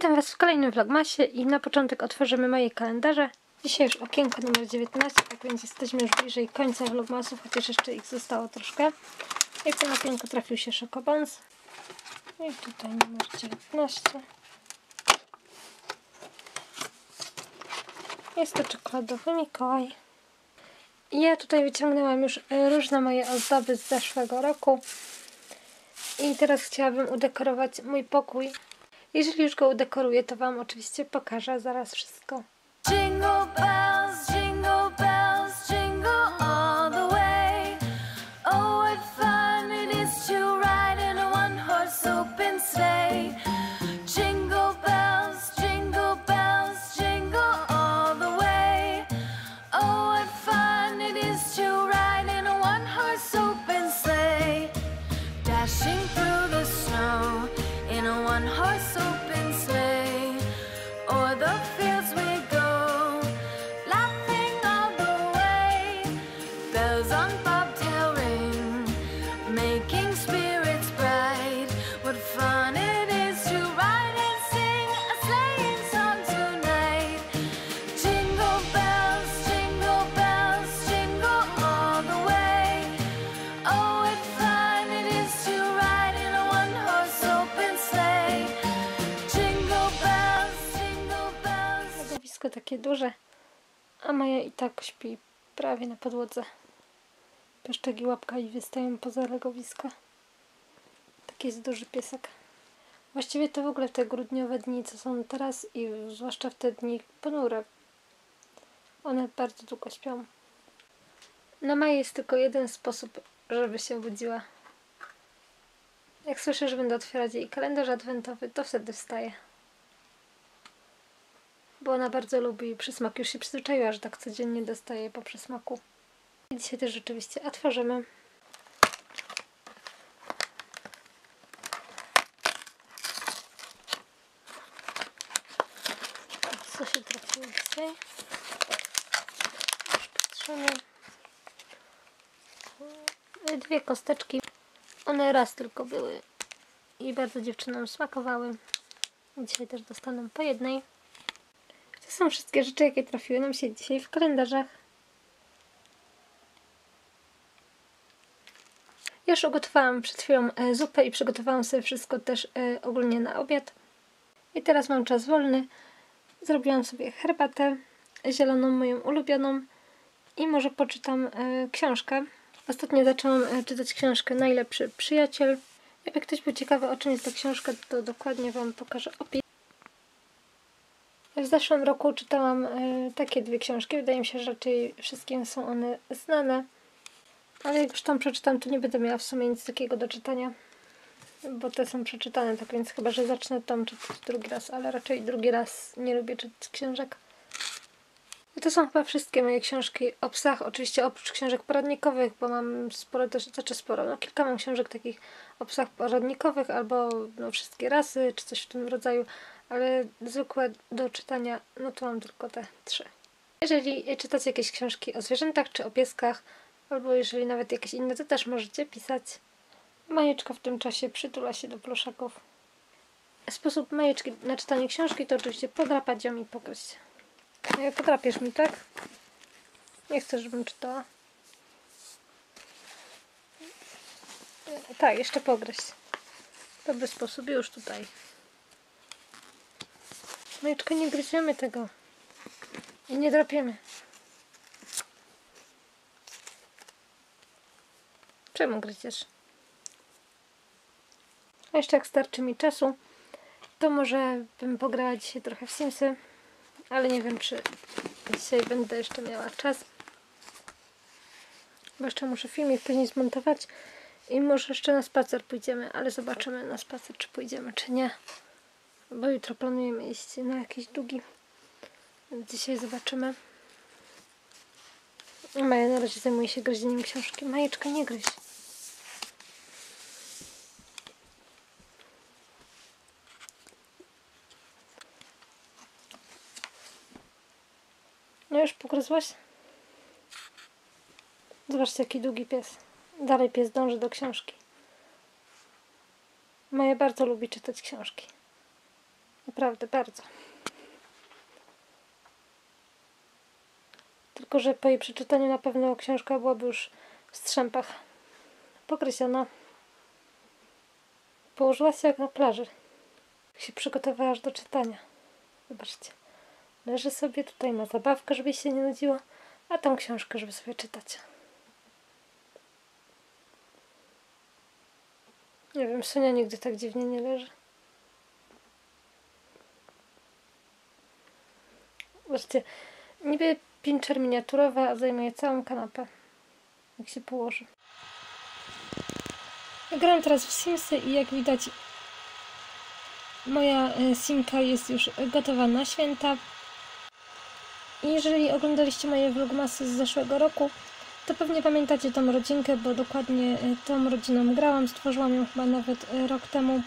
Witam Was w kolejnym vlogmasie i na początek otworzymy moje kalendarze. Dzisiaj już okienko numer 19, tak więc jesteśmy już bliżej końca vlogmasów, chociaż jeszcze ich zostało troszkę. I w tym okienku trafił się Szokobons. I tutaj numer 19. Jest to czekoladowy Mikołaj. Ja tutaj wyciągnęłam już różne moje ozdoby z zeszłego roku. I teraz chciałabym udekorować mój pokój. Jeżeli już go udekoruję, to Wam oczywiście pokażę zaraz wszystko. Jingle bells, Bells on bobtail ring, making spirits bright. What fun it is to ride and sing a sleighing song tonight. Jingle bells, jingle bells, jingle all the way. Oh, what fun it is to ride in a one-horse open sleigh. Jingle bells, jingle bells. Legowisko takie duże, a Maja i tak śpi prawie na podłodze. Peszczegi łapkami wystają poza legowisko. Taki jest duży piesek. Właściwie to w ogóle te grudniowe dni, co są teraz i zwłaszcza w te dni ponure, one bardzo długo śpią. Na Maję jest tylko jeden sposób, żeby się budziła. Jak słyszę, że będę otwierać jej kalendarz adwentowy, to wtedy wstaje bo ona bardzo lubi przysmak. Już się przyzwyczaiła, że tak codziennie dostaje po przysmaku. Dzisiaj też rzeczywiście otworzymy. Co się trafiło dzisiaj? Już patrzymy. Dwie kosteczki. One raz tylko były i bardzo dziewczynom smakowały. Dzisiaj też dostaną po jednej. To są wszystkie rzeczy, jakie trafiły nam się dzisiaj w kalendarzach. Już ugotowałam przed chwilą e, zupę i przygotowałam sobie wszystko też e, ogólnie na obiad. I teraz mam czas wolny. Zrobiłam sobie herbatę zieloną, moją ulubioną i może poczytam e, książkę. Ostatnio zaczęłam czytać książkę Najlepszy Przyjaciel. Jakby ktoś był ciekawy o czym jest ta książka, to dokładnie Wam pokażę opis. W zeszłym roku czytałam takie dwie książki. Wydaje mi się, że raczej wszystkim są one znane. Ale jak już tam przeczytam, to nie będę miała w sumie nic takiego do czytania. Bo te są przeczytane, tak więc chyba, że zacznę tam czytać drugi raz. Ale raczej drugi raz nie lubię czytać książek. I to są chyba wszystkie moje książki o psach. Oczywiście oprócz książek poradnikowych, bo mam sporo też, znaczy sporo, no kilka mam książek takich o psach poradnikowych albo no, wszystkie rasy, czy coś w tym rodzaju ale zwykłe do czytania, no to mam tylko te trzy. Jeżeli czytacie jakieś książki o zwierzętach czy o pieskach, albo jeżeli nawet jakieś inne, to też możecie pisać. Majeczka w tym czasie przytula się do pluszaków. Sposób Majeczki na czytanie książki to oczywiście podrapać ją i pogryźć. E, Podrapiesz mi, tak? Nie chcesz, żebym czytała. E, Tak, jeszcze pogryźć. Dobry sposób, już tutaj. Majeczka, nie gryziemy tego. I nie drapiemy. Czemu gryziesz? A jeszcze jak starczy mi czasu, to może bym pograła dzisiaj trochę w Simsy, ale nie wiem, czy dzisiaj będę jeszcze miała czas. Bo jeszcze muszę filmik później zmontować i może jeszcze na spacer pójdziemy, ale zobaczymy na spacer, czy pójdziemy, czy nie. Bo jutro planujemy iść na jakiś długi. Dzisiaj zobaczymy. Maja na razie zajmuje się gryzieniem książki. Majeczka, nie gryź. Już pogryzłaś? Zobaczcie, jaki długi pies. Dalej pies dąży do książki. Maja bardzo lubi czytać książki. Naprawdę, bardzo. Tylko, że po jej przeczytaniu na pewno książka byłaby już w strzępach. Pokreślona. Położyła się jak na plaży. Jak się przygotowała aż do czytania. Zobaczcie. Leży sobie, tutaj ma zabawkę, żeby się nie nudziło, a tam książkę, żeby sobie czytać. Nie wiem, Sonia nigdy tak dziwnie nie leży. Zobaczcie, niby pincher miniaturowy, a zajmuje całą kanapę. Jak się położy. Gram teraz w Simsy i jak widać moja e, Simka jest już gotowa na święta. Jeżeli oglądaliście moje vlogmasy z zeszłego roku, to pewnie pamiętacie tą rodzinkę, bo dokładnie e, tą rodziną grałam. Stworzyłam ją chyba nawet e, rok temu.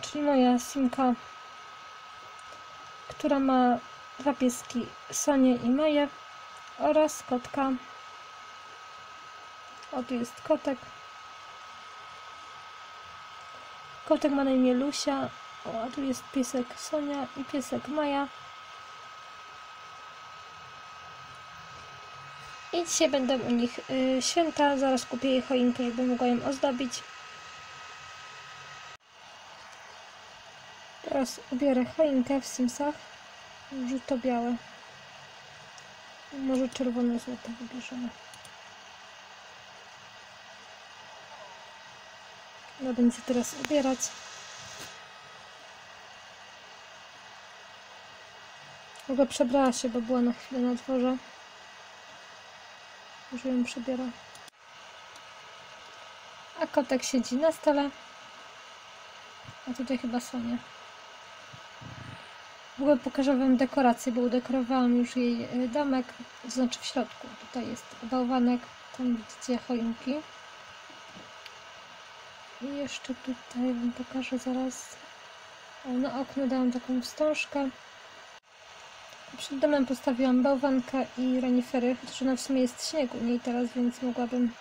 Czyli moja Simka, która ma dwa pieski, Sonię i Maję oraz kotka. O, tu jest kotek. Kotek ma na imię Lusia, o, a tu jest piesek Sonia i piesek Maja. I dzisiaj będą u nich y, święta. Zaraz kupię jej choinkę, żeby mogła ją ozdobić. Teraz ubiorę choinkę w Simsach. Żółto-białe. Może czerwono-złote wybierzemy. No będzie teraz ubierać. W ogóle przebrała się, bo była na chwilę na dworze. Już ją przebiera. A kotek siedzi na stole. A tutaj chyba Sonia. W ogóle pokażę Wam dekorację, bo udekorowałam już jej y, domek, to znaczy w środku. Tutaj jest bałwanek, tam widzicie choinki. I jeszcze tutaj Wam pokażę zaraz. Na okno dałam taką wstążkę. Przed domem postawiłam bałwankę i renifery, chociaż ona w sumie jest śnieg u niej teraz, więc mogłabym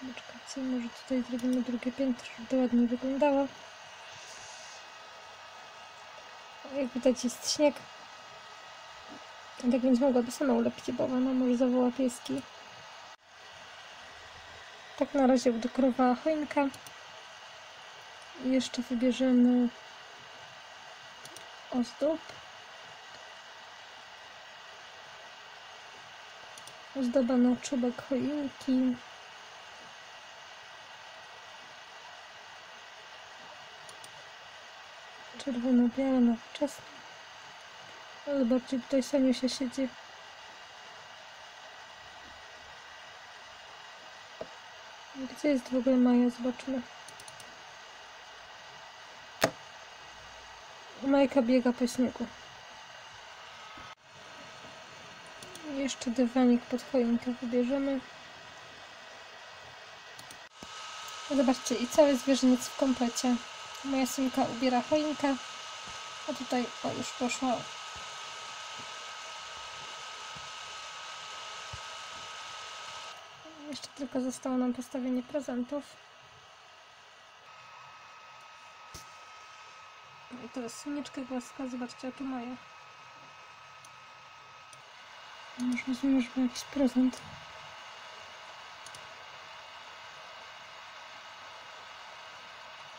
Poczekajcie, może tutaj zrobimy drugie piętro, żeby to ładnie wyglądało. Jak widać jest śnieg. Tak więc mogłaby sama ulepić bałwana, może zawoła pieski. Tak na razie udekorowała choinkę. Jeszcze wybierzemy ozdób. Ozdoba na czubek choinki. Czerwono-białe, nowoczesne. No zobaczcie, tutaj Soniusia siedzi. Gdzie jest w ogóle Maja? Zobaczmy. Majka biega po śniegu. Jeszcze dywanik pod choinkę wybierzemy. Zobaczcie, i cały zwierzyniec w komplecie. Moja synka ubiera choinkę. A tutaj, o już poszła. Jeszcze tylko zostało nam postawienie prezentów. I teraz słonieczkę głaska, zobaczcie, tu Maja. Już rozumiem, żeby jakiś prezent.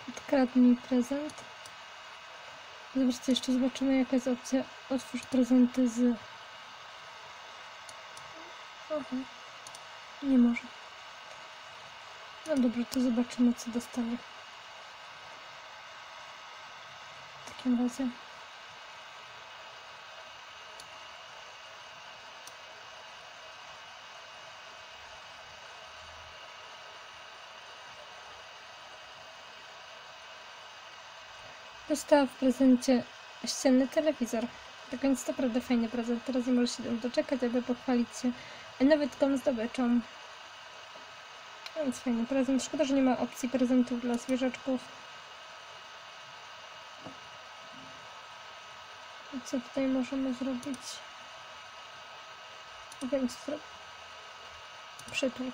Odkradnij prezent. Zobaczcie, jeszcze zobaczymy jaka jest opcja otwórz prezenty z... Aha. Nie może. No dobrze, to zobaczymy co dostanie. W takim razie. Dostała w prezencie ścienny telewizor. Tak więc to naprawdę fajny prezent. Teraz nie może się doczekać, aby pochwalić się nowytką zdobyczą. Więc fajny prezent. Szkoda, że nie ma opcji prezentów dla zwierzaczków. co tutaj możemy zrobić? Wiem co zrobić. Przytul.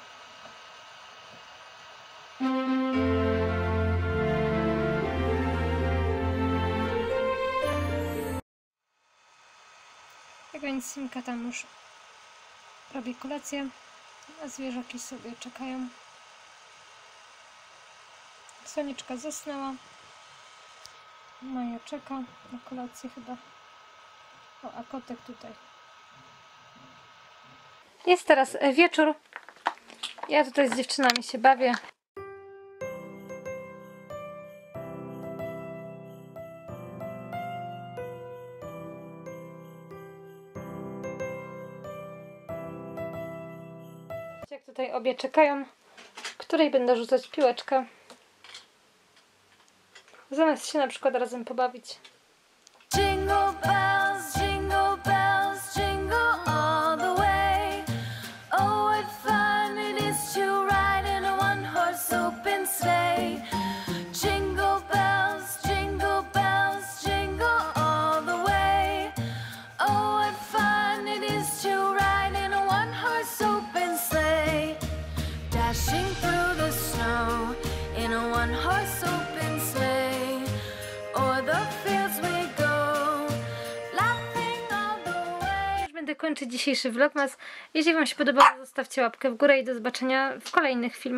Tak więc Simka tam już robi kolację, a zwierzaki sobie czekają. Soniczka zasnęła. Maja czeka na kolację chyba. O, a kotek tutaj. Jest teraz e, wieczór. Ja tutaj z dziewczynami się bawię. Jak tutaj obie czekają, której będę rzucać piłeczkę. Zamiast się na przykład razem pobawić. Kończyć dzisiejszy vlogmas. Jeśli Wam się podobało, zostawcie łapkę w górę i do zobaczenia w kolejnych filmach.